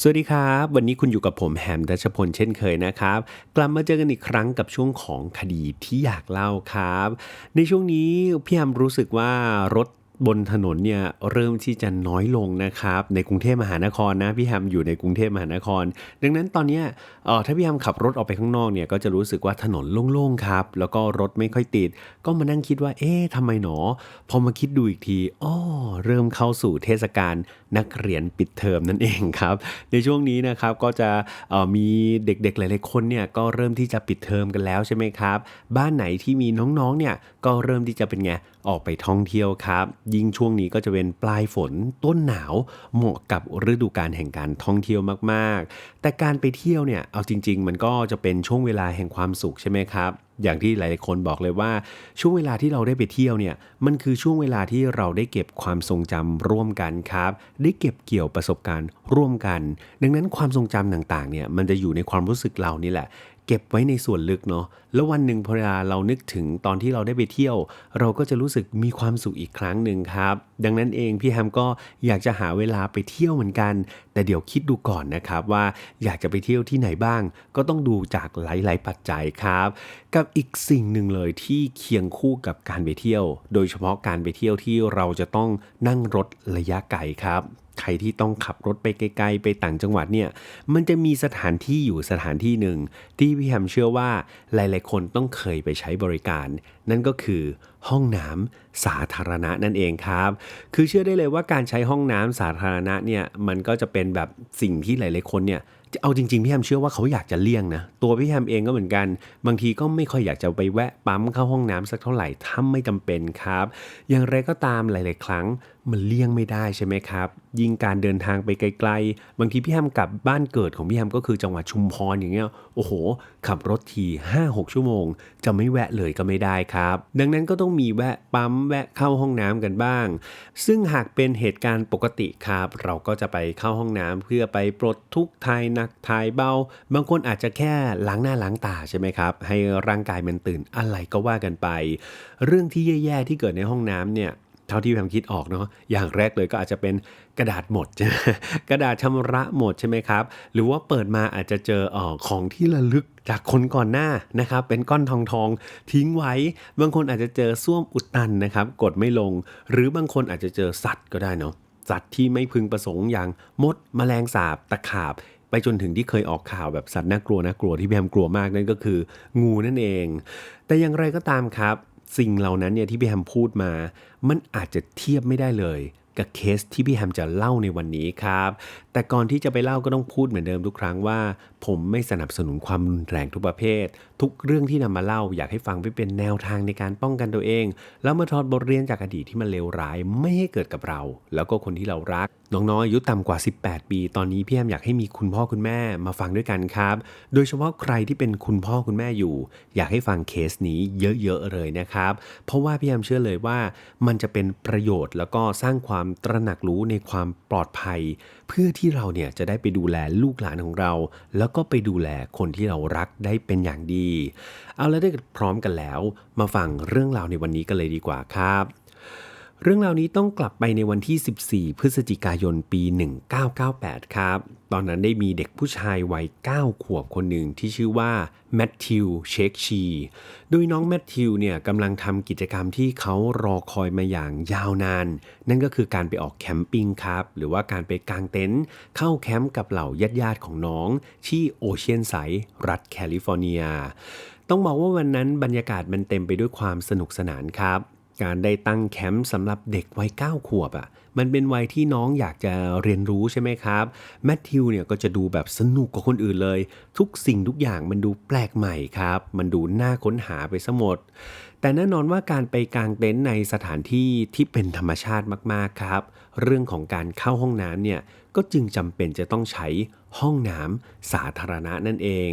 สวัสดีครับ วันนี้คุณอยู่กับผมแฮมดัชพลเช่นเคยนะครับ กลับมาเจอกันอีกครั้งกับช่วงของคดีที่อยากเล่าครับ ในช่วงนี้พี่แฮมรู้สึกว่ารถ บนถนนเนี่ยเริ่มที่จะน้อยลงนะครับในกรุงเทพมหานครนะพี่แฮมอยู่ในกรุงเทพมหานคร ดังนั้นตอนนี้เอ่อถ้าพี่แฮมขับรถออกไปข้างนอกเนี่ยก็จะรู้สึกว่าถนนโล่งๆครับ แล้วก็รถไม่ค่อยติด ก็มานั่งคิดว่า เอ๊ะทำไมหนอ พอมาคิดดูอีกทีอ้อเริ่มเข้าสู่เทศกาลนักเรียนปิดเทอมนั่นเองครับ ในช่วงนี้นะครับก็จะเอ่อมีเด็กๆหลายๆคนเนี่ยก็เริ่มที่จะปิดเทอมกันแล้วใช่ไหมครับ บ้านไหนที่มีน้องๆเนี่ยก็เริ่มที่จะเป็นไง ออกไปท่องเที่ยวครับ ยิ่งช่วงนี้ก็จะเป็นปลายฝนต้นหนาวเหมาะกับฤดูกาลแห่งการท่องเที่ยวมากๆ แต่การไปเที่ยวเนี่ยเอาจริง ๆ มันก็จะเป็นช่วงเวลาแห่งความสุขใช่ไหมครับอย่างที่หลาย ๆ คนบอกเลยว่าช่วงเวลาที่เราได้ไปเที่ยวเนี่ยมันคือช่วงเวลาที่เราได้เก็บความทรงจำร่วมกันครับ ได้เก็บเกี่ยวประสบการณ์ร่วมกัน ดังนั้นความทรงจำต่าง ๆ เนี่ยมันจะอยู่ในความรู้สึกเรานี่แหละ เก็บไว้ในส่วนลึกเนาะแล้ววันหนึ่งพอเวลาเรานึกถึงตอนที่เราได้ไปเที่ยว เราก็จะรู้สึกมีความสุขอีกครั้งหนึ่งครับ ดังนั้นเองพี่แฮมก็อยากจะหาเวลาไปเที่ยวเหมือนกัน แต่เดี๋ยวคิดดูก่อนนะครับว่าอยากจะไปเที่ยวที่ไหนบ้าง ก็ต้องดูจากหลาย ๆ ปัจจัยครับ กับอีกสิ่งหนึ่งเลยที่เคียงคู่กับการไปเที่ยว โดยเฉพาะการไปเที่ยวที่เราจะต้องนั่งรถระยะไกลครับ ใครที่ต้องขับรถไปไกลๆ ไปต่างจังหวัดเนี่ย มันจะมีสถานที่อยู่สถานที่หนึ่ง ที่พี่แฮมเชื่อว่าหลายๆ คนต้องเคยไปใช้บริการ นั่นก็คือห้องน้ำสาธารณะนั่นเองครับ คือเชื่อได้เลยว่าการใช้ห้องน้ำสาธารณะเนี่ย มันก็จะเป็นแบบสิ่งที่หลายๆ คนเนี่ยเอาจริงๆพี่แฮมเชื่อว่าเขาอยากจะเลี่ยงนะ ตัวพี่แฮมเองก็เหมือนกัน บางทีก็ไม่ค่อยอยากจะไปแวะปั๊มเข้าห้องน้ำสักเท่าไหร่ถ้าไม่จำเป็นครับ อย่างไรก็ตามหลาย ๆ ครั้งมันเลี่ยงไม่ได้ใช่ไหมครับ ยิ่งการเดินทางไปไกลๆ บางทีพี่แฮมกลับบ้านเกิดของพี่แฮมก็คือจังหวัดชุมพรอย่างเงี้ย โอ้โห ขับรถที5-6 ชั่วโมง จะไม่แวะเลยก็ไม่ได้ครับ ดังนั้นก็ต้องมีแวะปั๊มแวะเข้าห้องน้ำกันบ้าง ซึ่งหากเป็นเหตุการณ์ปกติครับ เราก็จะไปเข้าห้องน้ำเพื่อไปปลดทุกข์ทายหนักทายเบา บางคนอาจจะแค่ล้างหน้าล้างตาใช่ไหมครับ ให้ร่างกายมันตื่นอะไรก็ว่ากันไป เรื่องที่แย่ๆที่เกิดในห้องน้ำเนี่ย เท่าที่ผมคิดออกเนาะอย่างแรกเลยก็อาจจะเป็นกระดาษหมด กระดาษชำระหมดใช่ไหมครับ หรือว่าเปิดมาอาจจะเจออของที่ระลึกจากคนก่อนหน้านะครับ เป็นก้อนทองทองทิ้งไว้ บางคนอาจจะเจอส้วมอุดตันนะครับ กดไม่ลง หรือบางคนอาจจะเจอสัตว์ก็ได้เนาะสัตว์ที่ไม่พึงประสงค์อย่างมดแมลงสาบตะขาบไปจนถึงที่เคยออกข่าวแบบสัตว์น่ากลัวน่ากลัวที่แฮมกลัวมากนั่นก็คือ งูนั่นเอง แต่อย่างไรก็ตามครับ สิ่งเหล่านั้นเนี่ยที่พี่แฮมพูดมา มันอาจจะเทียบไม่ได้เลยกับเคสที่พี่แฮมจะเล่าในวันนี้ครับ แต่ก่อนที่จะไปเล่าก็ต้องพูดเหมือนเดิมทุกครั้งว่าผมไม่สนับสนุนความรุนแรงทุกประเภท ทุกเรื่องที่นำมาเล่าอยากให้ฟังไปเป็นแนวทางในการป้องกันตัวเอง แล้วมาถอดบทเรียนจากอดีตที่มันเลวร้ายไม่ให้เกิดกับเรา แล้วก็คนที่เรารัก น้องๆอายุต่ำกว่า 18 ปี ตอนนี้พี่แฮมอยากให้มีคุณพ่อคุณแม่มาฟังด้วยกันครับ โดยเฉพาะใครที่เป็นคุณพ่อคุณแม่อยู่ อยากให้ฟังเคสนี้เยอะๆเลยนะครับ เพราะว่าพี่แฮมเชื่อเลยว่ามันจะเป็นประโยชน์แล้วก็สร้างความตระหนักรู้ในความปลอดภัย เพื่อที่เราเนี่ยจะได้ไปดูแลลูกหลานของเราแล้วก็ไปดูแลคนที่เรารักได้เป็นอย่างดี เอาแล้วได้พร้อมกันแล้ว มาฟังเรื่องราวในวันนี้กันเลยดีกว่าครับ เรื่องราวนี้ต้องกลับไปในวันที่ 14 พฤศจิกายนปี 1998 ครับ ตอนนั้นได้มีเด็กผู้ชายวัย 9 ขวบคนหนึ่งที่ชื่อว่าแมทธิวเชคชี โดยน้องแมทธิวเนี่ยกำลังทำกิจกรรมที่เขารอคอยมาอย่างยาวนาน นั่นก็คือการไปออกแคมปิ้งครับ หรือว่าการไปกางเต็นท์เข้าแคมป์กับเหล่าญาติๆของน้องที่โอเชียนไซด์รัฐแคลิฟอร์เนีย ต้องบอกว่าวันนั้นบรรยากาศมันเต็มไปด้วยความสนุกสนานครับ การได้ตั้งแคมป์สำหรับเด็กวัย9ขวบอะ่ะมันเป็นวัยที่น้องอยากจะเรียนรู้ใช่ไหมครับแมทธิวเนี่ยก็จะดูแบบสนุกกว่าคนอื่นเลย ทุกสิ่งทุกอย่างมันดูแปลกใหม่ครับ มันดูน่าค้นหาไปซะหมด แต่แน่นอนว่าการไปกางเต็นท์ในสถานที่ที่เป็นธรรมชาติมากๆครับ เรื่องของการเข้าห้องน้ำเนี่ย ก็จึงจำเป็นจะต้องใช้ห้องน้ำสาธารณะนั่นเอง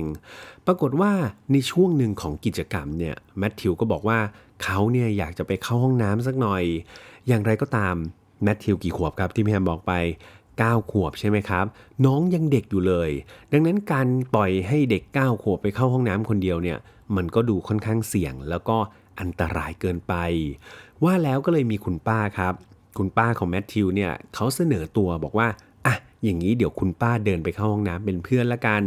ปรากฏว่าในช่วงหนึ่งของกิจกรรมเนี่ยแมทธิวก็บอกว่าเขาเนี่ยอยากจะไปเข้าห้องน้ำสักหน่อย อย่างไรก็ตามแมทธิวกี่ขวบครับที่พี่แฮมบอกไป9 ขวบใช่ไหมครับ น้องยังเด็กอยู่เลย ดังนั้นการปล่อยให้เด็ก 9 ขวบไปเข้าห้องน้ำคนเดียวเนี่ยมันก็ดูค่อนข้างเสี่ยง แล้วก็อันตรายเกินไป ว่าแล้วก็เลยมีคุณป้าครับ คุณป้าของแมทธิวเนี่ยเขาเสนอตัวบอกว่า อย่างนี้เดี๋ยวคุณป้าเดินไปเข้าห้องน้ำเป็นเพื่อนละกัน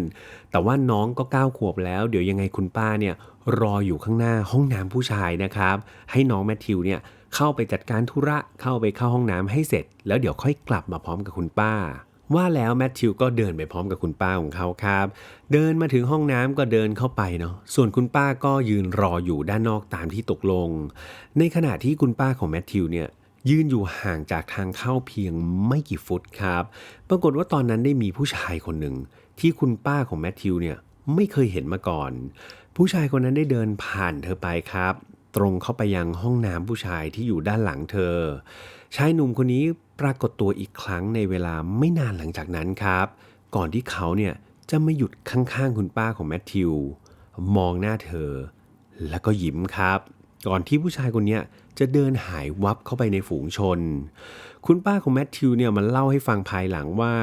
แต่ว่าน้องก็ก้าวขวบแล้ว เดี๋ยวยังไงคุณป้าเนี่ยรออยู่ข้างหน้าห้องน้ำผู้ชายนะครับ ให้น้องแมทธิวเนี่ยเข้าไปจัดการธุระเข้าไปเข้าห้องน้ำให้เสร็จ แล้วเดี๋ยวค่อยกลับมาพร้อมกับคุณป้าว่าแล้วแมทธิวก็เดินไปพร้อมกับคุณป้าของเขาครับ เดินมาถึงห้องน้ำก็เดินเข้าไปเนาะ ส่วนคุณป้าก็ยืนรออยู่ด้านนอกตามที่ตกลง ในขณะที่คุณป้าของแมทธิวเนี่ย ยืนอยู่ห่างจากทางเข้าเพียงไม่กี่ฟุตครับ ปรากฏว่าตอนนั้นได้มีผู้ชายคนหนึ่ง ที่คุณป้าของแมทธิวเนี่ยไม่เคยเห็นมาก่อน ผู้ชายคนนั้นได้เดินผ่านเธอไปครับ ตรงเข้าไปยังห้องน้ำผู้ชายที่อยู่ด้านหลังเธอ ชายหนุ่มคนนี้ปรากฏตัวอีกครั้งในเวลาไม่นานหลังจากนั้นครับ ก่อนที่เขาเนี่ยจะมาหยุดข้างๆคุณป้าของแมทธิว มองหน้าเธอ แล้วก็ยิ้มครับ ก่อนที่ผู้ชายคนนี้ จะเดินหายวับเข้าไปในฝูงชน คุณป้าของแมทธิวเนี่ยมันเล่าให้ฟังภายหลังว่า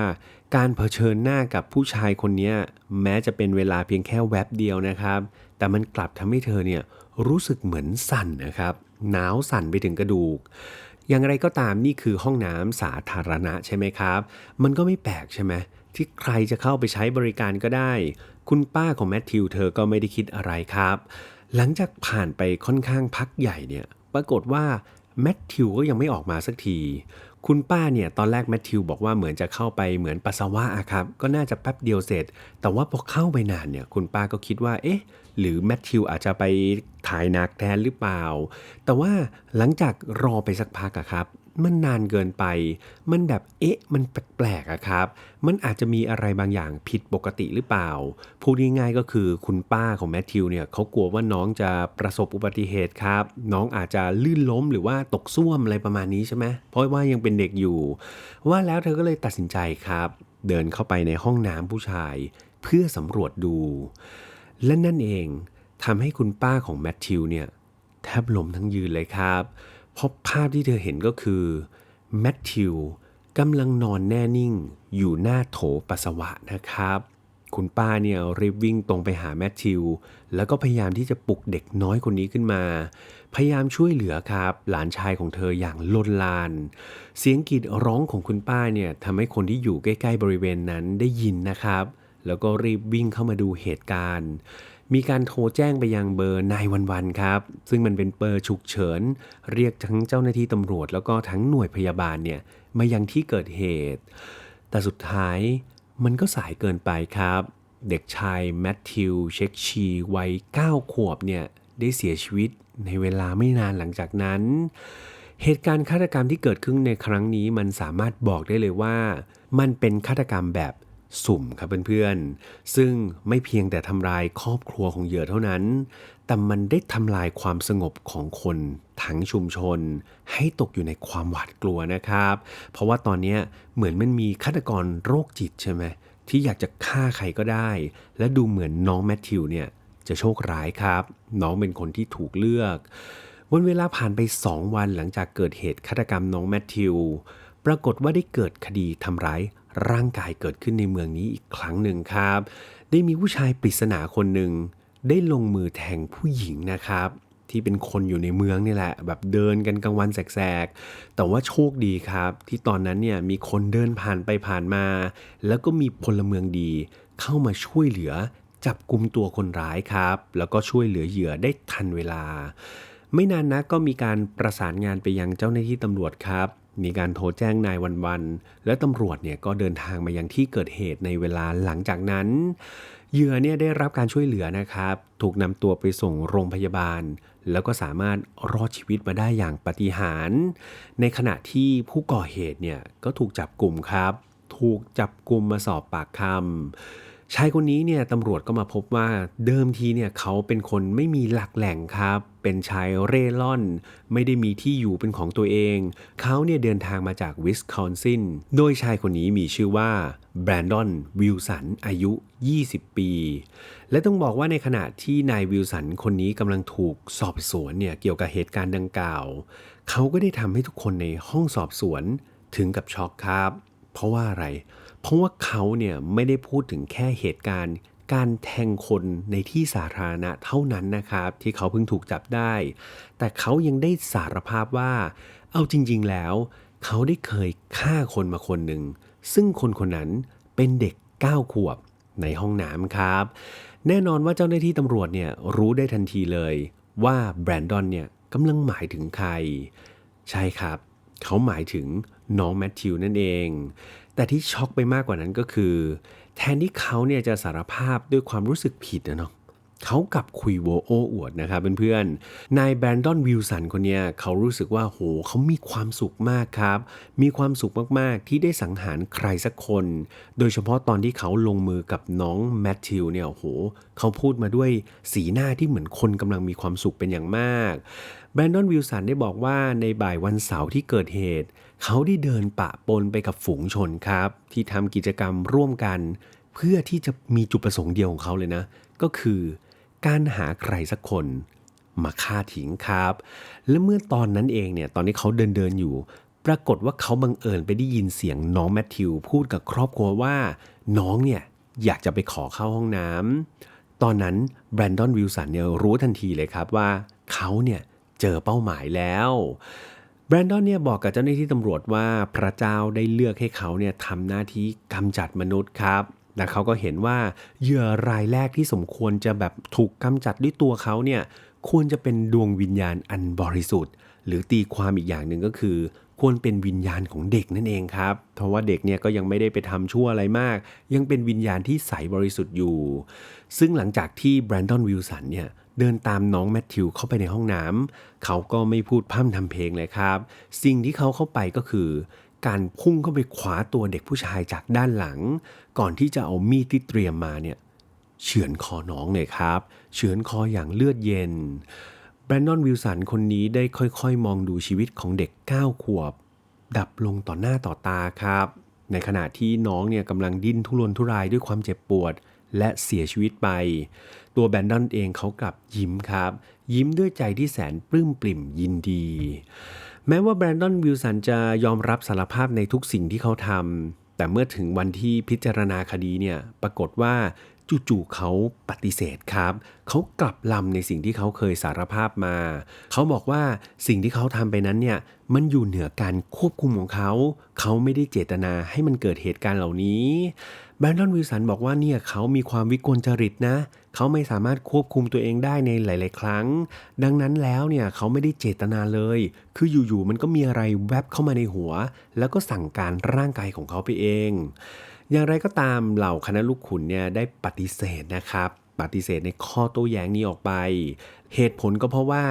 การเผชิญหน้ากับผู้ชายคนนี้แม้จะเป็นเวลาเพียงแค่แวบเดียวนะครับ แต่มันกลับทำให้เธอเนี่ยรู้สึกเหมือนสั่นนะครับหนาวสั่นไปถึงกระดูกอย่างไรก็ตามนี่คือห้องน้ำสาธารณะใช่ไหมครับ มันก็ไม่แปลกใช่ไหมที่ใครจะเข้าไปใช้บริการก็ได้ คุณป้าของแมทธิวเธอก็ไม่ได้คิดอะไรครับ หลังจากผ่านไปค่อนข้างพักใหญ่เนี่ย ปรากฏว่าแมทธิวก็ยังไม่ออกมาสักที คุณป้าเนี่ยตอนแรกแมทธิวบอกว่าเหมือนจะเข้าไปเหมือนปัสสาวะอะครับ ก็น่าจะแป๊บเดียวเสร็จ แต่ว่าพอเข้าไปนานเนี่ยคุณป้าก็คิดว่า เอ๊ะ หรือแมทธิวอาจจะไปถ่ายนักแทนหรือเปล่า แต่ว่าหลังจากรอไปสักพักอะครับ มันนานเกินไป มันแบบเอ๊ะ มันแปลกๆอะครับ มันอาจจะมีอะไรบางอย่างผิดปกติหรือเปล่า พูดง่ายๆก็คือคุณป้าของแมทธิวเนี่ยเขากลัวว่าน้องจะประสบอุบัติเหตุครับ น้องอาจจะลื่นล้มหรือว่าตกซ่วมอะไรประมาณนี้ใช่ไหมเพราะว่ายังเป็นเด็กอยู่ ว่าแล้วเธอก็เลยตัดสินใจครับ เดินเข้าไปในห้องน้ำผู้ชาย เพื่อสำรวจดู และนั่นเองทำให้คุณป้าของแมทธิวเนี่ยแทบล้มทั้งยืนเลยครับเพราะภาพที่เธอเห็นก็คือแมทธิวกำลังนอนแน่นิ่งอยู่หน้าโถปัสสาวะนะครับ คุณป้าเนี่ยรีบวิ่งตรงไปหาแมทธิว แล้วก็พยายามที่จะปลุกเด็กน้อยคนนี้ขึ้นมา พยายามช่วยเหลือครับ หลานชายของเธออย่างลนลาน เสียงกรีดร้องของคุณป้าเนี่ยทำให้คนที่อยู่ใกล้ ๆ บริเวณนั้นได้ยินนะครับ แล้วก็รีบวิ่งเข้ามาดูเหตุการณ์ มีการโทรแจ้งไปยังเบอร์นายวันวันครับ ซึ่งมันเป็นเบอร์ฉุกเฉิน เรียกทั้งเจ้าหน้าที่ตำรวจ แล้วก็ทั้งหน่วยพยาบาลเนี่ยมายังที่เกิดเหตุ แต่สุดท้ายมันก็สายเกินไปครับ เด็กชายแมทธิวเช็คชีวัย 9 ขวบเนี่ยได้เสียชีวิตในเวลาไม่นานหลังจากนั้น เหตุการณ์ฆาตกรรมที่เกิดขึ้นในครั้งนี้มันสามารถบอกได้เลยว่า มันเป็นฆาตกรรมแบบ สุ่มครับเพื่อนๆ ซึ่งไม่เพียงแต่ทำลายครอบครัวของเหยื่อเท่านั้น แต่มันได้ทำลายความสงบของคนทั้งชุมชน ให้ตกอยู่ในความหวาดกลัวนะครับ เพราะว่าตอนนี้เหมือนมันมีฆาตกรโรคจิตใช่ไหมที่อยากจะฆ่าใครก็ได้ และดูเหมือนน้องแมทธิวเนี่ยจะโชคร้ายครับ น้องเป็นคนที่ถูกเลือกวันเวลาผ่านไป 2 วันหลังจากเกิดเหตุฆาตกรรมน้องแมทธิว ปรากฏว่าได้เกิดคดีทำร้าย ร่างกายเกิดขึ้นในเมืองนี้อีกครั้งหนึ่งครับ ได้มีผู้ชายปริศนาคนหนึ่งได้ลงมือแทงผู้หญิงนะครับ ที่เป็นคนอยู่ในเมืองนี่แหละ แบบเดินกันกลางวันแสกๆ แต่ว่าโชคดีครับ ที่ตอนนั้นเนี่ยมีคนเดินผ่านไปผ่านมา แล้วก็มีพลเมืองดี เข้ามาช่วยเหลือจับกลุ่มตัวคนร้ายครับ แล้วก็ช่วยเหลือเหยื่อได้ทันเวลา ไม่นานนะก็มีการประสานงานไปยังเจ้าหน้าที่ตำรวจครับ มีการโทรแจ้งนายวันวันๆและตำรวจเนี่ยก็เดินทางมายังที่เกิดเหตุในเวลาหลังจากนั้นเหยื่อเนี่ยได้รับการช่วยเหลือนะครับ ถูกนำตัวไปส่งโรงพยาบาล แล้วก็สามารถรอดชีวิตมาได้อย่างปาฏิหาริย์ในขณะที่ผู้ก่อเหตุเนี่ยก็ถูกจับกลุ่มครับ ถูกจับกลุ่มมาสอบปากคำ ชายคนนี้เนี่ยตำรวจก็มาพบว่าเดิมทีเนี่ยเขาเป็นคนไม่มีหลักแหล่งครับ เป็นชายเร่ร่อน ไม่ได้มีที่อยู่เป็นของตัวเอง เขาเนี่ยเดินทางมาจากวิสคอนซิน โดยชายคนนี้มีชื่อว่าแบรนดอนวิลสันอายุ 20 ปี และต้องบอกว่าในขณะที่นายวิลสันคนนี้กำลังถูกสอบสวนเนี่ยเกี่ยวกับเหตุการณ์ดังกล่าว เขาก็ได้ทำให้ทุกคนในห้องสอบสวนถึงกับช็อกครับ เพราะว่าอะไรเพราะว่าเขาเนี่ยไม่ได้พูดถึงแค่เหตุการณ์ การแทงคนในที่สาธารณะเท่านั้นนะครับ ที่เขาเพิ่งถูกจับได้ แต่เขายังได้สารภาพว่า เอาจริง ๆ แล้ว เขาได้เคยฆ่าคนมาคนหนึ่ง ซึ่งคนคนนั้นเป็นเด็ก 9 ขวบในห้องน้ำครับ แน่นอนว่าเจ้าหน้าที่ตำรวจเนี่ยรู้ได้ทันทีเลยว่าแบรนดอนเนี่ยกำลังหมายถึงใคร ใช่ครับ เขาหมายถึงน้องแมทธิวนั่นเอง แต่ที่ช็อกไปมากกว่านั้นก็คือ แทนที่เขาเนี่ยจะสารภาพด้วยความรู้สึกผิดนะเนาะเขากลับคุยโวโอ้อวดนะครับเพื่อนๆ นายแบรนดอนวิลสันคนเนี้ยเขารู้สึกว่าโหเขามีความสุขมากครับ มีความสุขมากๆที่ได้สังหารใครสักคน โดยเฉพาะตอนที่เขาลงมือกับน้องแมทธิวเนี่ยโหเขาพูดมาด้วยสีหน้าที่เหมือนคนกำลังมีความสุขเป็นอย่างมากแบรนดอนวิลสันได้บอกว่าในบ่ายวันเสาร์ที่เกิดเหตุ เขาได้เดินปะปนไปกับฝูงชนครับ ที่ทำกิจกรรมร่วมกัน เพื่อที่จะมีจุดประสงค์เดียวของเขาเลยนะ ก็คือการหาใครสักคนมาฆ่าทิ้งครับ และเมื่อตอนนั้นเองเนี่ยตอนนี้เขาเดินเดินอยู่ ปรากฏว่าเขาบังเอิญไปได้ยินเสียงน้องแมทธิวพูดกับครอบครัวว่า น้องเนี่ยอยากจะไปขอเข้าห้องน้ำตอนนั้นแบรนดอนวิลสันเนี่ยรู้ทันทีเลยครับว่าเขาเนี่ยเจอเป้าหมายแล้ว แบรนดอนเนี่ยบอกกับเจ้าหน้าที่ตำรวจว่าพระเจ้าได้เลือกให้เขาเนี่ยทำหน้าที่กำจัดมนุษย์ครับและเขาก็เห็นว่าเหยื่อรายแรกที่สมควรจะแบบถูกกำจัดด้วยตัวเขาเนี่ยควรจะเป็นดวงวิญญาณอันบริสุทธิ์ หรือตีความอีกอย่างหนึ่งก็คือ ควรเป็นวิญญาณของเด็กนั่นเองครับ เพราะว่าเด็กเนี่ยก็ยังไม่ได้ไปทำชั่วอะไรมาก ยังเป็นวิญญาณที่ใสบริสุทธิ์อยู่ ซึ่งหลังจากที่แบรนดอนวิลสันเนี่ย เดินตามน้องแมทธิวเข้าไปในห้องน้ำเขาก็ไม่พูดพร่ำทำเพลงเลยครับ สิ่งที่เขาเข้าไปก็คือ การพุ่งเข้าไปขวาตัวเด็กผู้ชายจากด้านหลัง ก่อนที่จะเอามีดที่เตรียมมาเนี่ยเฉือนคอน้องเลยครับ เฉือนคออย่างเลือดเย็นแบรนดอนวิลสันคนนี้ได้ค่อยๆ มองดูชีวิตของเด็ก 9 ขวบ ดับลงต่อหน้าต่อตาครับ ในขณะที่น้องเนี่ยกำลังดิ้นทุรนทุรายด้วยความเจ็บปวด และเสียชีวิตไป ตัวแบรนดอนเองเขากลับยิ้มครับ ยิ้มด้วยใจที่แสนปลื้มปริ่มยินดี แม้ว่าแบรนดอนวิลสันจะยอมรับสารภาพในทุกสิ่งที่เขาทำ แต่เมื่อถึงวันที่พิจารณาคดีเนี่ยปรากฏว่าจู่ๆเขาปฏิเสธครับ เขากลับลำในสิ่งที่เขาเคยสารภาพมา เขาบอกว่าสิ่งที่เขาทำไปนั้นเนี่ยมันอยู่เหนือการควบคุมของเขา เขาไม่ได้เจตนาให้มันเกิดเหตุการณ์เหล่านี้แบรนดอนวิลสันบอกว่าเนี่ยเขามีความวิกลจริตนะ เขาไม่สามารถควบคุมตัวเองได้ในหลาย ๆ ครั้ง ดังนั้นแล้วเนี่ยเขาไม่ได้เจตนาเลย คืออยู่ ๆ มันก็มีอะไรแวบเข้ามาในหัว แล้วก็สั่งการร่างกายของเขาไปเอง อย่างไรก็ตามเหล่าคณะลูกขุนเนี่ยได้ปฏิเสธนะครับ ปฏิเสธในข้อโต้แย้งนี้ออกไป เหตุผลก็เพราะว่า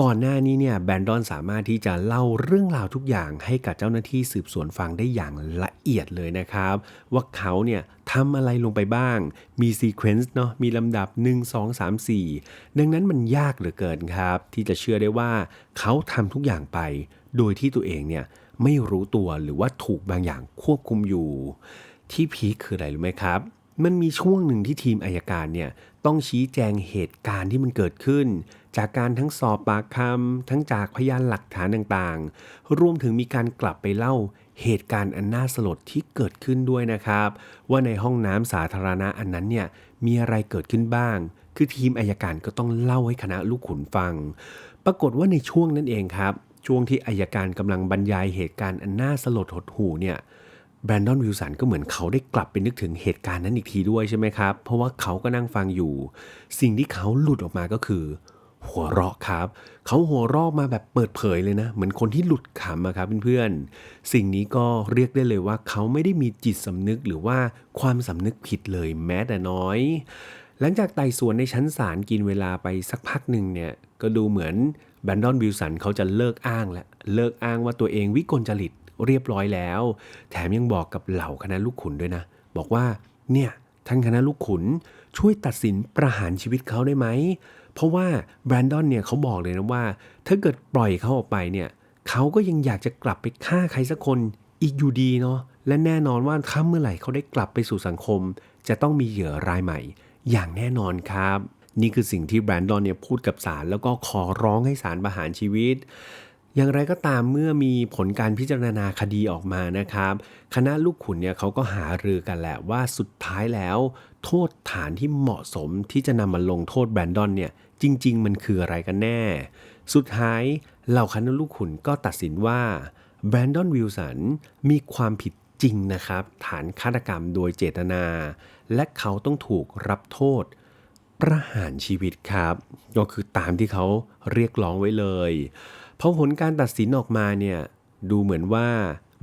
ก่อนหน้านี้เนี่ยแบนดอนสามารถที่จะเล่าเรื่องราวทุกอย่างให้กับเจ้าหน้าที่สืบสวนฟังได้อย่างละเอียดเลยนะครับ ว่าเขาเนี่ยทำอะไรลงไปบ้าง มีซีเควนซ์เนาะมีลำดับ 1 2 3 4 ดังนั้นมันยากเหลือเกินครับ ที่จะเชื่อได้ว่าเขาทำทุกอย่างไป โดยที่ตัวเองเนี่ยไม่รู้ตัวหรือว่าถูกบางอย่างควบคุมอยู่ ที่พีคคืออะไรรู้ไหมครับ มันมีช่วงหนึ่งที่ทีมอายการเนี่ยต้องชี้แจงเหตุการณ์ที่มันเกิดขึ้น จากการทั้งสอบปากคำทั้งจากพยานหลักฐานต่างๆ รวมถึงมีการกลับไปเล่าเหตุการณ์อันน่าสลดที่เกิดขึ้นด้วยนะครับ ว่าในห้องน้ำสาธารณะอันนั้นเนี่ยมีอะไรเกิดขึ้นบ้าง คือทีมอายการก็ต้องเล่าให้คณะลูกขุนฟัง ปรากฏว่าในช่วงนั้นเองครับ ช่วงที่อายการกำลังบรรยายเหตุการณ์อันน่าสลดหดหูเนี่ยแบรนดอนวิลสันก็เหมือนเขาได้กลับไปนึกถึงเหตุการณ์นั้นอีกทีด้วยใช่ไหมครับ เพราะว่าเขาก็นั่งฟังอยู่ สิ่งที่เขาหลุดออกมาก็คือ หัวเราะครับเขาหัวเราะมาแบบเปิดเผยเลยนะ เหมือนคนที่หลุดขำอะครับเพื่อนๆ สิ่งนี้ก็เรียกได้เลยว่าเขาไม่ได้มีจิตสำนึกหรือว่าความสำนึกผิดเลยแม้แต่น้อย หลังจากไต่สวนในชั้นศาลกินเวลาไปสักพักหนึ่งเนี่ยก็ดูเหมือนแบนดอนวิลสันเขาจะเลิกอ้างแล้วเลิกอ้างว่าตัวเองวิกลจริตเรียบร้อยแล้ว แถมยังบอกกับเหล่าคณะลูกขุนด้วยนะ บอกว่าเนี่ยท่านคณะลูกขุนช่วยตัดสินประหารชีวิตเขาได้ไหม เพราะว่าแบรนดอนเนี่ยเขาบอกเลยนะว่า ถ้าเกิดปล่อยเขาออกไปเนี่ยเขาก็ยังอยากจะกลับไปฆ่าใครสักคนอีกอยู่ดีเนาะและแน่นอนว่าถ้าเมื่อไหร่เขาได้กลับไปสู่สังคม จะต้องมีเหยื่อรายใหม่ อย่างแน่นอนครับ นี่คือสิ่งที่แบรนดอนเนี่ยพูดกับศาลแล้วก็ขอร้องให้ศาลประหารชีวิต อย่างไรก็ตามเมื่อมีผลการพิจารณาคดีออกมานะครับ คณะลูกขุนเนี่ยเขาก็หารือกันแหละว่าสุดท้ายแล้ว โทษฐานที่เหมาะสมที่จะนำมาลงโทษแบรนดอนเนี่ยจริง ๆ มันคืออะไรกันแน่ สุดท้ายเหล่าคณะลูกขุนก็ตัดสินว่าแบรนดอนวิลสันมีความผิดจริงนะครับ ฐานฆาตกรรมโดยเจตนา และเขาต้องถูกรับโทษประหารชีวิตครับ ก็คือตามที่เขาเรียกร้องไว้เลย พอผลการตัดสินออกมาเนี่ยดูเหมือนว่า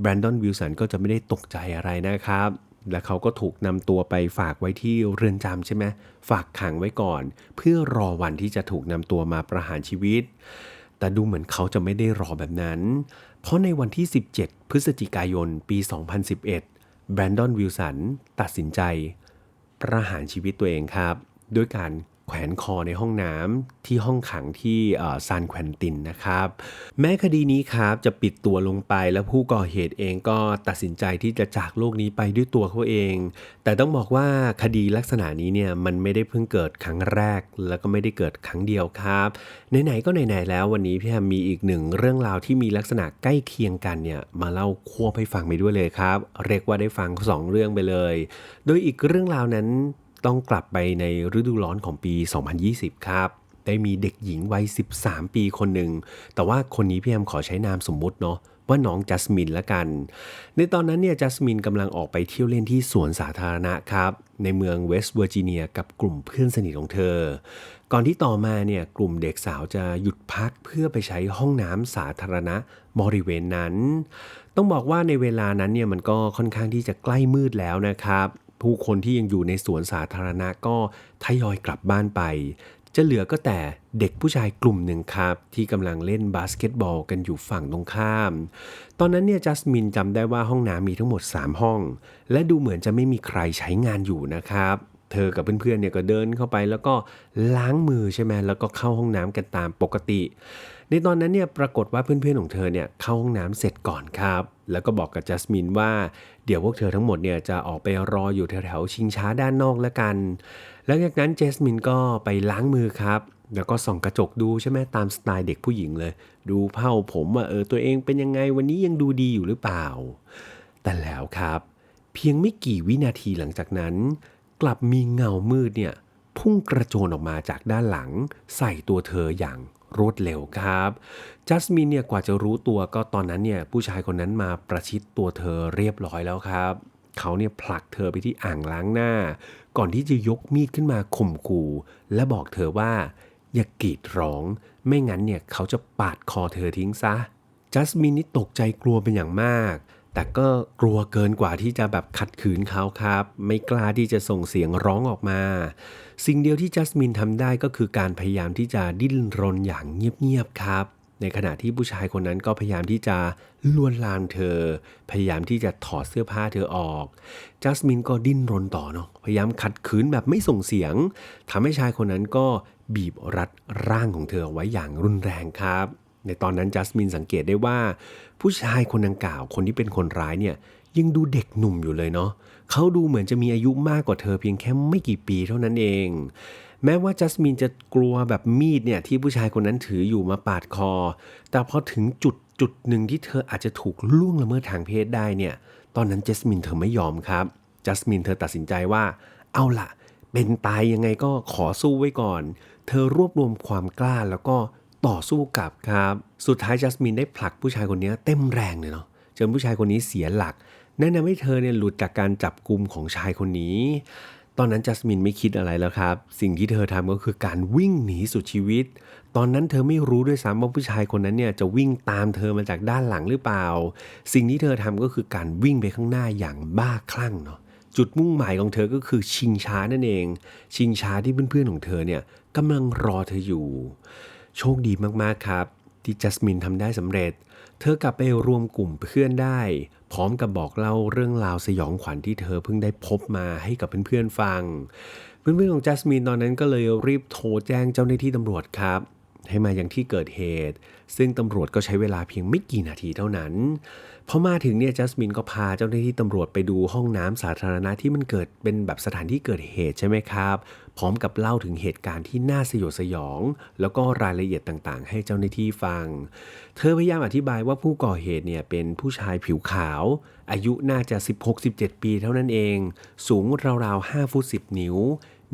แบรนดอนวิลสันก็จะไม่ได้ตกใจอะไรนะครับ และเขาก็ถูกนำตัวไปฝากไว้ที่เรือนจำใช่ไหมฝากขังไว้ก่อน เพื่อรอวันที่จะถูกนำตัวมาประหารชีวิต แต่ดูเหมือนเขาจะไม่ได้รอแบบนั้น เพราะในวันที่ 17 พฤศจิกายนปี 2011 แบรนดอนวิลสันตัดสินใจ ประหารชีวิตตัวเองครับ ด้วยการ แขวนคอในห้องน้ำที่ห้องขังที่ซานแควนตินนะครับ แม้คดีนี้ครับจะปิดตัวลงไปแล้วผู้ก่อเหตุเองก็ตัดสินใจที่จะจากโลกนี้ไปด้วยตัวเขาเอง แต่ต้องบอกว่าคดีลักษณะนี้เนี่ยมันไม่ได้เพิ่งเกิดครั้งแรก แล้วก็ไม่ได้เกิดครั้งเดียวครับไหนๆก็ไหนๆแล้ววันนี้พี่แฮมมีอีกหนึ่งเรื่องราวที่มีลักษณะใกล้เคียงกันเนี่ยมาเล่าควบให้ฟังไปด้วยเลยครับ เรียกว่าได้ฟังสองเรื่องไปเลย โดยอีกเรื่องราวนั้น ต้องกลับไปในฤดูร้อนของปี 2020 ครับ ได้มีเด็กหญิงวัย 13 ปีคนหนึ่ง แต่ว่าคนนี้พี่แอมขอใช้นามสมมุติเนาะว่าน้องจัสมินละกัน ในตอนนั้นเนี่ยจัสมินกำลังออกไปเที่ยวเล่นที่สวนสาธารณะครับ ในเมืองเวสต์เวอร์จิเนียกับกลุ่มเพื่อนสนิทของเธอ ก่อนที่ต่อมาเนี่ยกลุ่มเด็กสาวจะหยุดพักเพื่อไปใช้ห้องน้ำสาธารณะบริเวณนั้น ต้องบอกว่าในเวลานั้นเนี่ยมันก็ค่อนข้างที่จะใกล้มืดแล้วนะครับ ผู้คนที่ยังอยู่ในสวนสาธารณะก็ทยอยกลับบ้านไป จะเหลือก็แต่เด็กผู้ชายกลุ่มหนึ่งครับ ที่กำลังเล่นบาสเกตบอลกันอยู่ฝั่งตรงข้าม ตอนนั้นเนี่ยจัสมินจำได้ว่าห้องน้ำมีทั้งหมด 3 ห้อง และดูเหมือนจะไม่มีใครใช้งานอยู่นะครับเธอกับเพื่อนๆเนี่ยก็เดินเข้าไปแล้วก็ล้างมือใช่ไหมแล้วก็เข้าห้องน้ำกันตามปกติ ในตอนนั้นเนี่ยปรากฏว่าเพื่อนๆของเธอเนี่ยเข้าห้องน้ำเสร็จก่อนครับ แล้วก็บอกกับจัสมินว่า เดี๋ยวพวกเธอทั้งหมดเนี่ยจะออกไปรออยู่แถวๆชิงช้าด้านนอกแล้วกัน หลังจากนั้นเจสมินก็ไปล้างมือครับ แล้วก็ส่องกระจกดูใช่ไหมตามสไตล์เด็กผู้หญิงเลย ดูเผ้าผมว่าเออตัวเองเป็นยังไงวันนี้ยังดูดีอยู่หรือเปล่า แต่แล้วครับ เพียงไม่กี่วินาทีหลังจากนั้น กลับมีเงามืดเนี่ยพุ่งกระโจนออกมาจากด้านหลัง ใส่ตัวเธออย่าง รวดเร็วครับจัสมินเนี่ยกว่าจะรู้ตัวก็ตอนนั้นเนี่ยผู้ชายคนนั้นมาประชิดตัวเธอเรียบร้อยแล้วครับเขาเนี่ยผลักเธอไปที่อ่างล้างหน้า ก่อนที่จะยกมีดขึ้นมาข่มขู่และบอกเธอว่า อย่ากรีดร้อง ไม่งั้นเนี่ยเขาจะปาดคอเธอทิ้งซะจัสมินนี่ตกใจกลัวเป็นอย่างมาก แต่ก็กลัวเกินกว่าที่จะแบบขัดขืนเขาครับ ไม่กล้าที่จะส่งเสียงร้องออกมา สิ่งเดียวที่จัสมินทำได้ก็คือการพยายามที่จะดิ้นรนอย่างเงียบๆครับ ในขณะที่ผู้ชายคนนั้นก็พยายามที่จะลวนลามเธอ พยายามที่จะถอดเสื้อผ้าเธอออก จัสมินก็ดิ้นรนต่อเนาะพยายามขัดขืนแบบไม่ส่งเสียงทำให้ชายคนนั้นก็บีบรัดร่างของเธอไว้อย่างรุนแรงครับ ในตอนนั้นจัสมินสังเกตได้ว่า ผู้ชายคนดังกล่าวคนที่เป็นคนร้ายเนี่ยยังดูเด็กหนุ่มอยู่เลยเนาะ เขาดูเหมือนจะมีอายุมากกว่าเธอเพียงแค่ไม่กี่ปีเท่านั้นเอง แม้ว่าจัสมินจะกลัวแบบมีดเนี่ยที่ผู้ชายคนนั้นถืออยู่มาปาดคอ แต่พอถึงจุดจุดหนึ่งที่เธออาจจะถูกล่วงละเมิดทางเพศได้เนี่ย ตอนนั้นจัสมินเธอไม่ยอมครับจัสมินเธอตัดสินใจว่าเอาล่ะเป็นตายยังไงก็ขอสู้ไว้ก่อน เธอรวบรวมความกล้าแล้วก็ต่อสู้กลับครับ สุดท้ายจัสมินได้ผลักผู้ชายคนนี้เต็มแรงเลยเนาะจนผู้ชายคนนี้เสียหลัก แนะนำให้เธอเนี่ยหลุดจากการจับกลุ่มของชายคนนี้ ตอนนั้นจัสมินไม่คิดอะไรแล้วครับ สิ่งที่เธอทำก็คือการวิ่งหนีสุดชีวิต ตอนนั้นเธอไม่รู้ด้วยซ้ำว่าผู้ชายคนนั้นเนี่ยจะวิ่งตามเธอมาจากด้านหลังหรือเปล่า สิ่งที่เธอทำก็คือการวิ่งไปข้างหน้าอย่างบ้าคลั่งเนาะจุดมุ่งหมายของเธอก็คือชิงช้านั่นเอง ชิงช้าที่เพื่อนๆของเธอเนี่ยกำลังรอเธออยู่ โชคดีมากๆครับ ที่จัสมินทำได้สำเร็จ เธอกลับไปรวมกลุ่มเพื่อนได้ พร้อมกับบอกเล่าเรื่องราวสยองขวัญที่เธอเพิ่งได้พบมาให้กับเพื่อนๆฟัง เพื่อนๆของจัสมินตอนนั้นก็เลยรีบโทรแจ้งเจ้าหน้าที่ตำรวจครับ ให้มาอย่างที่เกิดเหตุ ซึ่งตำรวจก็ใช้เวลาเพียงไม่กี่นาทีเท่านั้นพอมาถึงเนี่ยจัสมินก็พาเจ้าหน้าที่ตำรวจไปดูห้องน้ำสาธารณะที่มันเกิดเป็นแบบสถานที่เกิดเหตุใช่ไหมครับ พร้อมกับเล่าถึงเหตุการณ์ที่น่าสยดสยอง แล้วก็รายละเอียดต่างๆ ให้เจ้าหน้าที่ฟัง เธอพยายามอธิบายว่าผู้ก่อเหตุเนี่ยเป็นผู้ชายผิวขาว อายุน่าจะ 16-17 ปีเท่านั้นเอง สูงราวๆ 5 ฟุต 10 นิ้ว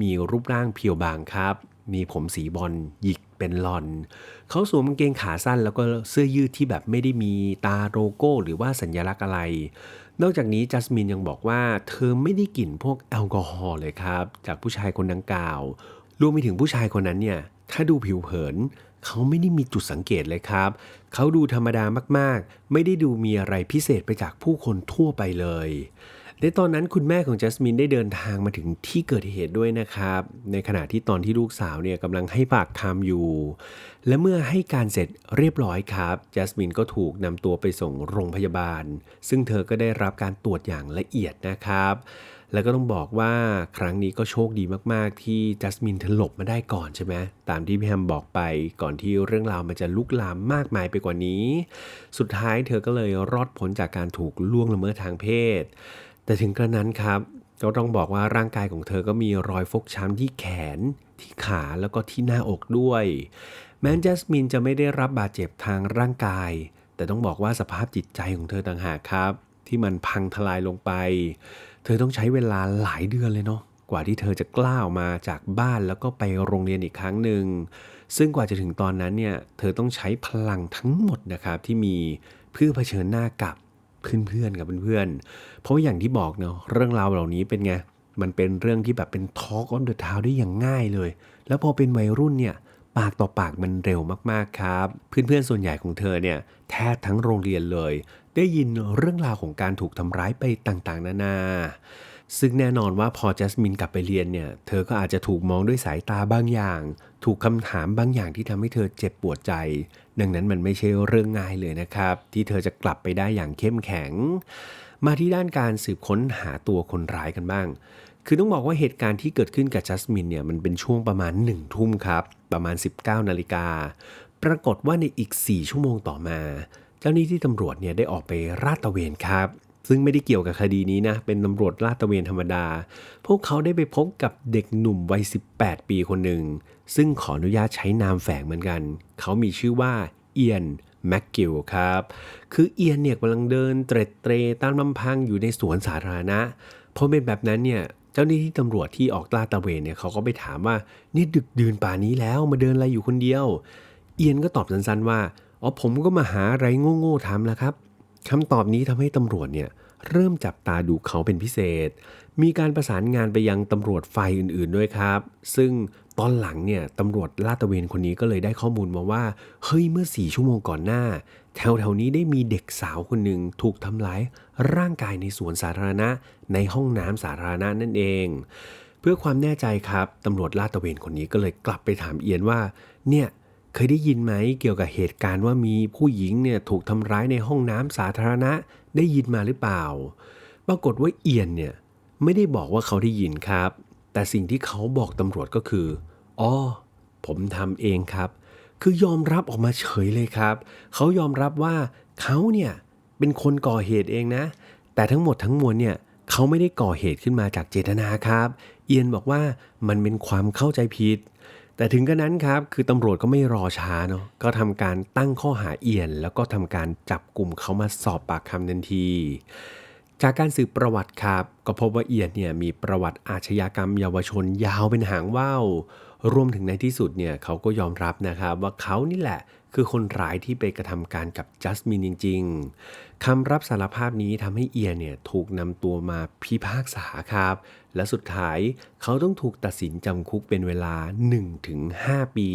มีรูปร่างเพียวบางครับ มีผมสีบอลหยิกเป็นหลอน เขาสวมกางเกงขาสั้นแล้วก็เสื้อยืดที่แบบไม่ได้มีตาโลโก้ หรือว่าสัญลักษณ์อะไร นอกจากนี้จัสมินยังบอกว่า เธอไม่ได้กลิ่นพวกแอลกอฮอล์เลยครับ จากผู้ชายคนดังกล่าวรวมไปถึงผู้ชายคนนั้นเนี่ยถ้าดูผิวเผิน เขาไม่ได้มีจุดสังเกตเลยครับ เขาดูธรรมดามากๆ ไม่ได้ดูมีอะไรพิเศษไปจากผู้คนทั่วไปเลย ในตอนนั้นคุณแม่ของจัสมินได้เดินทางมาถึงที่เกิดเหตุด้วยนะครับ ในขณะที่ตอนที่ลูกสาวเนี่ยกำลังให้ปากคำอยู่ และเมื่อให้การเสร็จเรียบร้อยครับจัสมินก็ถูกนำตัวไปส่งโรงพยาบาล ซึ่งเธอก็ได้รับการตรวจอย่างละเอียดนะครับ แล้วก็ต้องบอกว่าครั้งนี้ก็โชคดีมากๆ ที่จัสมินเธอหลบมาได้ก่อนใช่ไหมตามที่พี่แฮมบอกไปก่อนที่เรื่องราวมันจะลุกลามมากมายไปกว่านี้ สุดท้ายเธอก็เลยรอดพ้นจากการถูกล่วงละเมิดทางเพศ แต่ถึงกระนั้นครับก็ต้องบอกว่าร่างกายของเธอก็มีรอยฟกช้ำที่แขนที่ขาแล้วก็ที่หน้าอกด้วย แม้จัสมินจะไม่ได้รับบาดเจ็บทางร่างกาย แต่ต้องบอกว่าสภาพจิตใจของเธอต่างหากครับ ที่มันพังทลายลงไป เธอต้องใช้เวลาหลายเดือนเลยเนาะกว่าที่เธอจะกล้าออกมาจากบ้านแล้วก็ไปโรงเรียนอีกครั้งหนึ่งซึ่งกว่าจะถึงตอนนั้นเนี่ยเธอต้องใช้พลังทั้งหมดนะครับที่มีเพื่อเผชิญหน้ากับ เพื่อนๆกับเพื่อนๆเพราะว่าอย่างที่บอกเนาะเรื่องราวเหล่านี้เป็นไงมันเป็นเรื่องที่แบบเป็น Talk on the Town ได้อย่างง่ายเลย แล้วพอเป็นวัยรุ่นเนี่ยปากต่อปากมันเร็วมากๆครับ เพื่อนๆส่วนใหญ่ของเธอเนี่ยแทบทั้งโรงเรียนเลย ได้ยินเรื่องราวของการถูกทำร้ายไปต่างๆ นานา ซึ่งแน่นอนว่าพอจัสมินกลับไปเรียนเนี่ย เธอก็อาจจะถูกมองด้วยสายตาบางอย่าง ถูกคำถามบางอย่างที่ทำให้เธอเจ็บปวดใจ ดังนั้นมันไม่ใช่เรื่องง่ายเลยนะครับ ที่เธอจะกลับไปได้อย่างเข้มแข็ง มาที่ด้านการสืบค้นหาตัวคนร้ายกันบ้าง คือต้องบอกว่าเหตุการณ์ที่เกิดขึ้นกับจัสมินเนี่ยมันเป็นช่วงประมาณ1นึ่ทุ่มครับ ประมาณ 19นาฬิกาปรากฏว่าในอีก 4 ชั่วโมงต่อมา เจ้าหน้าที่ตำรวจเนี่ยได้ออกไปราดตระเวนครับ ซึ่งไม่ได้เกี่ยวกับคดีนี้นะ เป็นตำรวจลาดตระเวนธรรมดา พวกเขาได้ไปพบกับเด็กหนุ่มวัย 18 ปีคนหนึ่ง ซึ่งขออนุญาตใช้นามแฝงเหมือนกัน เขามีชื่อว่าเอียนแม็กกิลครับ คือเอียนเนี่ยกำลังเดินเตร็ดเตรตามลำพังอยู่ในสวนสาธารณะพอเป็นแบบนั้นเนี่ยเจ้าหน้าที่ตำรวจที่ออกลาดตระเวนเนี่ยเขาก็ไปถามว่านี่ดึกดื่นป่านี้แล้วมาเดินอะไรอยู่คนเดียว เอียนก็ตอบสั้นๆว่าอ๋อผมก็มาหาอะไรโง่ๆทำแล้วครับ คำตอบนี้ทำให้ตำรวจเนี่ยเริ่มจับตาดูเขาเป็นพิเศษ มีการประสานงานไปยังตำรวจไฟอื่นๆด้วยครับ ซึ่งตอนหลังเนี่ยตำรวจลาดตระเวนคนนี้ก็เลยได้ข้อมูลมาว่า เฮ้ยเมื่อสี่ชั่วโมงก่อนหน้า แถวๆนี้ได้มีเด็กสาวคนหนึ่งถูกทำร้ายร่างกายในสวนสาธารณะ ในห้องน้ำสาธารณะนั่นเอง เพื่อความแน่ใจครับตำรวจลาดตระเวนคนนี้ก็เลยกลับไปถามเอียนว่า เนี่ย เคยได้ยินไหมเกี่ยวกับเหตุการณ์ว่ามีผู้หญิงเนี่ยถูกทำร้ายในห้องน้ำสาธารณะได้ยินมาหรือเปล่า ปรากฏว่าเอียนเนี่ยไม่ได้บอกว่าเขาได้ยินครับ แต่สิ่งที่เขาบอกตำรวจก็คืออ๋อผมทำเองครับ คือยอมรับออกมาเฉยเลยครับ เขายอมรับว่าเขาเนี่ยเป็นคนก่อเหตุเองนะ แต่ทั้งหมดทั้งมวลเนี่ยเขาไม่ได้ก่อเหตุขึ้นมาจากเจตนาครับ เอียนบอกว่ามันเป็นความเข้าใจผิด แต่ถึงกระนั้นครับ คือตำรวจก็ไม่รอช้าเนาะก็ทำการตั้งข้อหาเอียน แล้วก็ทำการจับกลุ่มเขามาสอบปากคำทันที จากการสืบประวัติครับ ก็พบว่าเอียนเนี่ยมีประวัติอาชญากรรมเยาวชนยาวเป็นหางว่าวรวมถึงในที่สุดเนี่ยเขาก็ยอมรับนะครับว่าเขานี่แหละคือคนร้ายที่ไปกระทำการกับจัสมินจริง ๆคำรับสารภาพนี้ทำให้เอียนเนี่ยถูกนำตัวมาพิพากษาครับ และสุดท้ายเขาต้องถูกตัดสินจำคุกเป็นเวลา 1-5 ปี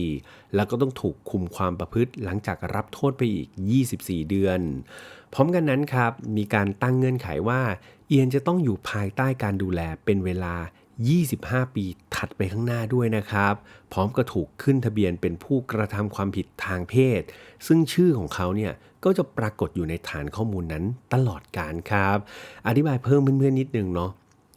แล้วก็ต้องถูกคุมความประพฤติหลังจากรับโทษไปอีก 24 เดือน พร้อมกันนั้นครับ มีการตั้งเงื่อนไขว่า เอียนจะต้องอยู่ภายใต้การดูแลเป็นเวลา 25 ปีถัดไปข้างหน้าด้วยนะครับ พร้อมก็ถูกขึ้นทะเบียนเป็นผู้กระทำความผิดทางเพศ ซึ่งชื่อของเขาเนี่ยก็จะปรากฏอยู่ในฐานข้อมูลนั้นตลอดการครับ อธิบายเพิ่มเพื่อนๆนิดนึงเนาะ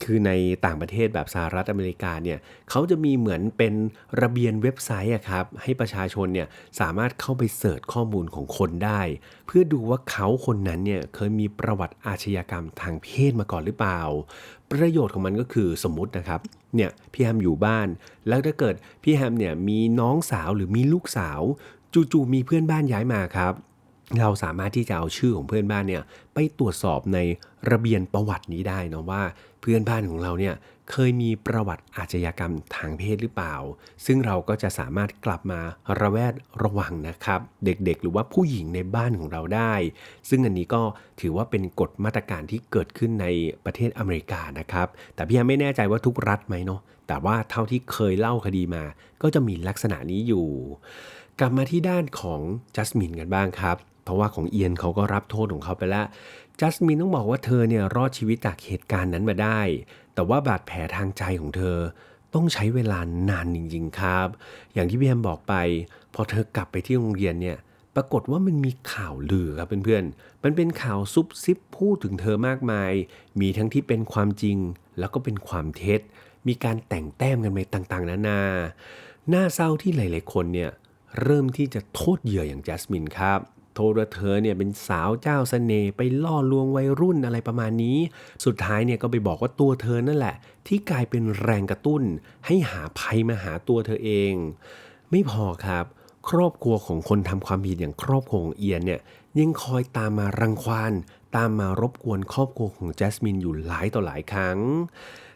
คือในต่างประเทศแบบสหรัฐอเมริกาเนี่ยเขาจะมีเหมือนเป็นระเบียนเว็บไซต์อะครับให้ประชาชนเนี่ยสามารถเข้าไปเสิร์ชข้อมูลของคนได้ เพื่อดูว่าเขาคนนั้นเนี่ยเคยมีประวัติอาชญากรรมทางเพศมาก่อนหรือเปล่า ประโยชน์ของมันก็คือสมมตินะครับเนี่ยพี่แฮมอยู่บ้าน แล้วถ้าเกิดพี่แฮมเนี่ยมีน้องสาวหรือมีลูกสาวจู่ๆมีเพื่อนบ้านย้ายมาครับเราสามารถที่จะเอาชื่อของเพื่อนบ้านเนี่ยไปตรวจสอบในระเบียนประวัตินี้ได้นะว่า พื่อนบ้านของเราเนี่ยเคยมีประวัติอาชญากรรมทางเพศหรือเปล่า ซึ่งเราก็จะสามารถกลับมาระแวดระวังนะครับ เด็กๆ หรือว่าผู้หญิงในบ้านของเราได้ ซึ่งอันนี้ก็ถือว่าเป็นกฎมาตรการที่เกิดขึ้นในประเทศอเมริกานะครับ แต่พี่ยังไม่แน่ใจว่าทุกรัฐไหมเนาะแต่ว่าเท่าที่เคยเล่าคดีมา ก็จะมีลักษณะนี้อยู่ กลับมาที่ด้านของจัสมินกันบ้างครับเพราะว่าของเอียนเขาก็รับโทษของเขาไปแล้ว จัสมินต้องบอกว่าเธอเนี่ยรอดชีวิตจากเหตุการณ์นั้นมาได้ แต่ว่าบาดแผลทางใจของเธอต้องใช้เวลานานจริงๆครับ อย่างที่พี่แอมบอกไป พอเธอกลับไปที่โรงเรียนเนี่ยปรากฏว่ามันมีข่าวลือครับเพื่อนๆ มันเป็นข่าวซุบซิบพูดถึงเธอมากมาย มีทั้งที่เป็นความจริงแล้วก็เป็นความเท็จ มีการแต่งแต้มกันไปต่างๆ นานา หน้าเศร้าที่หลายๆคนเนี่ยเริ่มที่จะโทษเหยื่ออย่างจัสมินครับ โทษว่าเธอเนี่ยเป็นสาวเจ้าเสน่ห์ไปล่อลวงวัยรุ่นอะไรประมาณนี้ สุดท้ายเนี่ยก็ไปบอกว่าตัวเธอนั่นแหละ ที่กลายเป็นแรงกระตุ้น ให้หาภัยมาหาตัวเธอเอง ไม่พอครับ ครอบครัวของคนทำความผิดอย่างครอบครัวของเอียนเนี่ยยังคอยตามมารังควานตามมารบกวนครอบครัวของแจสมินอยู่หลายต่อหลายครั้ง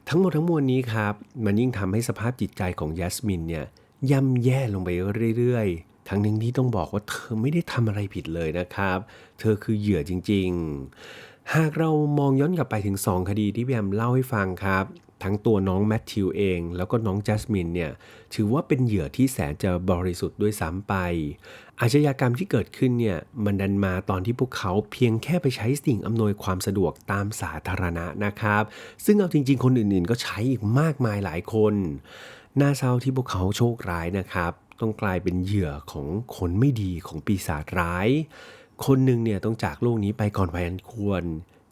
ทั้งหมดทั้งมวลนี้ครับมันยิ่งทำให้สภาพจิตใจของแจสมินเนี่ยย่ำแย่ลงไปเรื่อยๆทั้งนี้ที่ต้องบอกว่าเธอไม่ได้ทำอะไรผิดเลยนะครับ เธอคือเหยื่อจริง ๆ หากเรามองย้อนกลับไปถึง 2 คดีที่พี่แอมเล่าให้ฟังครับ ทั้งตัวน้องแมทธิวเอง แล้วก็น้องจัสมินเนี่ย ถือว่าเป็นเหยื่อที่แสนจะบริสุทธิ์ด้วยซ้ำไป อาชญากรรมที่เกิดขึ้นเนี่ย มันดันมาตอนที่พวกเขาเพียงแค่ไปใช้สิ่งอำนวยความสะดวกตามสาธารณะนะครับ ซึ่งเอาจริง ๆ คนอื่นๆ ก็ใช้อีกมากมายหลายคนน่าเศร้าที่พวกเขาโชคร้ายนะครับ ต้องกลายเป็นเหยื่อของคนไม่ดีของปีศาจร้าย คนหนึ่งเนี่ยต้องจากโลกนี้ไปก่อนวัยอันควร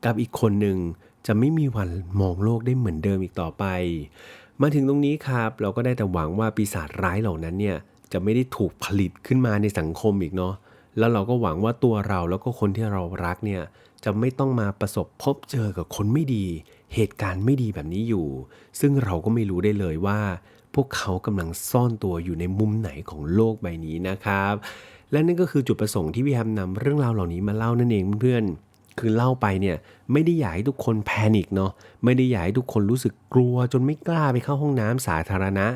กับอีกคนหนึ่งจะไม่มีวันมองโลกได้เหมือนเดิมอีกต่อไป มาถึงตรงนี้ครับ เราก็ได้แต่หวังว่าปีศาจร้ายเหล่านั้นเนี่ยจะไม่ได้ถูกผลิตขึ้นมาในสังคมอีกเนาะแล้วเราก็หวังว่าตัวเราแล้วก็คนที่เรารักเนี่ยจะไม่ต้องมาประสบพบเจอกับคนไม่ดี เหตุการณ์ไม่ดีแบบนี้อยู่ ซึ่งเราก็ไม่รู้ได้เลยว่า วกเขากำลังซ่อนตัวอยู่ในมุมไหนของโลกใบนี้นะครับ และนั่นก็คือจุดประสงค์ที่พี่แฮมนำเรื่องราวเหล่านี้มาเล่านั่นเองเพื่อนคือเล่าไปเนี่ยไม่ได้อยากให้ทุกคนแพนิคเนาะไม่ได้อยากให้ทุกคนรู้สึกกลัวจนไม่กล้าไปเข้าห้องน้ำสาธารณะ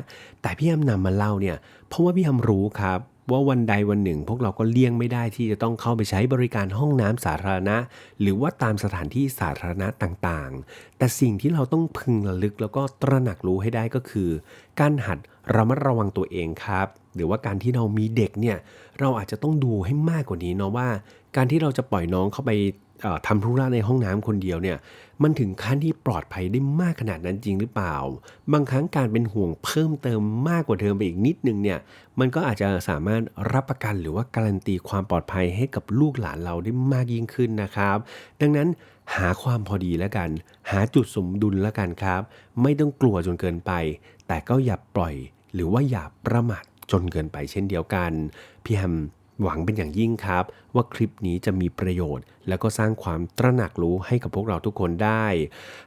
แต่พี่แฮมนำมาเล่าเนี่ยเพราะว่าพี่แฮมรู้ครับ ว่าวันใดวันหนึ่ง พวกเราก็เลี่ยงไม่ได้ที่จะต้องเข้าไปใช้บริการห้องน้ำสาธารณะ หรือว่าตามสถานที่สาธารณะต่างๆ แต่สิ่งที่เราต้องพึงระลึกแล้วก็ตระหนักรู้ให้ได้ก็คือ การหัดระมัดระวังตัวเองครับ หรือว่าการที่เรามีเด็กเนี่ยเราอาจจะต้องดูให้มากกว่านี้เนาะว่า การที่เราจะปล่อยน้องเข้าไป ทำธุระในห้องน้ำคนเดียวเนี่ยมันถึงขั้นที่ปลอดภัยได้มากขนาดนั้นจริงหรือเปล่า บางครั้งการเป็นห่วงเพิ่มเติมมากกว่าเดิมไปอีกนิดนึงเนี่ยมันก็อาจจะสามารถรับประกันหรือว่าการันตีความปลอดภัยให้กับลูกหลานเราได้มากยิ่งขึ้นนะครับ ดังนั้นหาความพอดีแล้วกัน หาจุดสมดุลแล้วกันครับ ไม่ต้องกลัวจนเกินไป แต่ก็อย่าปล่อย หรือว่าอย่าประมาทจนเกินไปเช่นเดียวกันพี่แฮม หวังเป็นอย่างยิ่งครับ ว่าคลิปนี้จะมีประโยชน์ แล้วก็สร้างความตระหนักรู้ให้กับพวกเราทุกคนได้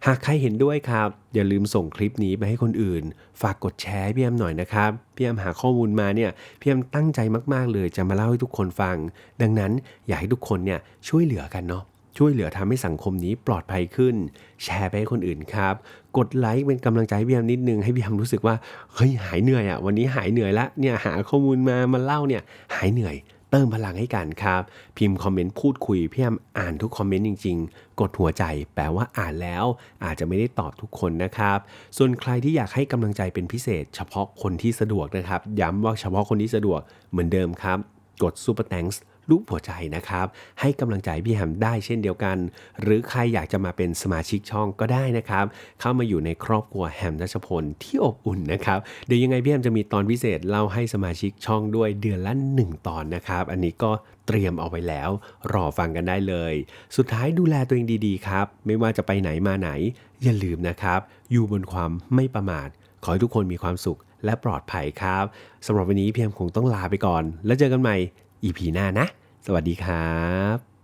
หากใครเห็นด้วยครับ อย่าลืมส่งคลิปนี้ไปให้คนอื่น ฝากกดแชร์พี่แอมหน่อยนะครับพี่แอมหาข้อมูลมาเนี่ยพี่แอมตั้งใจมากๆเลยจะมาเล่าให้ทุกคนฟัง ดังนั้นอยากให้ทุกคนเนี่ยช่วยเหลือกันเนาะช่วยเหลือทำให้สังคมนี้ปลอดภัยขึ้น แชร์ไปให้คนอื่นครับ กดไลค์เป็นกำลังใจพี่แอมนิดนึงให้พี่แอมรู้สึกว่าเฮ้ยหายเหนื่อยอะ่ะวันนี้หายเหนื่อยละเนี่ยหาข้อมูลมามาเล่าเนี่ยหายเหนื่อย เติมพลังให้กันครับ พิมพ์คอมเมนต์พูดคุยพี่แอมอ่านทุกคอมเมนต์จริง ๆ กดหัวใจแปลว่าอ่านแล้ว อาจจะไม่ได้ตอบทุกคนนะครับ ส่วนใครที่อยากให้กำลังใจเป็นพิเศษ เฉพาะคนที่สะดวกนะครับ ย้ำว่าเฉพาะคนที่สะดวกเหมือนเดิมครับ กด Super Thanks รูปหัวใจนะครับ ให้กำลังใจพี่แฮมได้เช่นเดียวกัน หรือใครอยากจะมาเป็นสมาชิกช่องก็ได้นะครับ เข้ามาอยู่ในครอบครัวแฮมนัชพลที่อบอุ่นนะครับ เดี๋ยวยังไงพี่แฮมจะมีตอนพิเศษเล่าให้สมาชิกช่องด้วยเดือนละ1 ตอนนะครับ อันนี้ก็เตรียมเอาไว้แล้ว รอฟังกันได้เลย สุดท้ายดูแลตัวเองดีๆครับ ไม่ว่าจะไปไหนมาไหน อย่าลืมนะครับ อยู่บนความไม่ประมาท ขอให้ทุกคนมีความสุขและปลอดภัยครับสำหรับวันนี้พี่แฮมคงต้องลาไปก่อน แล้วเจอกันใหม่ EP หน้านะ สวัสดีครับ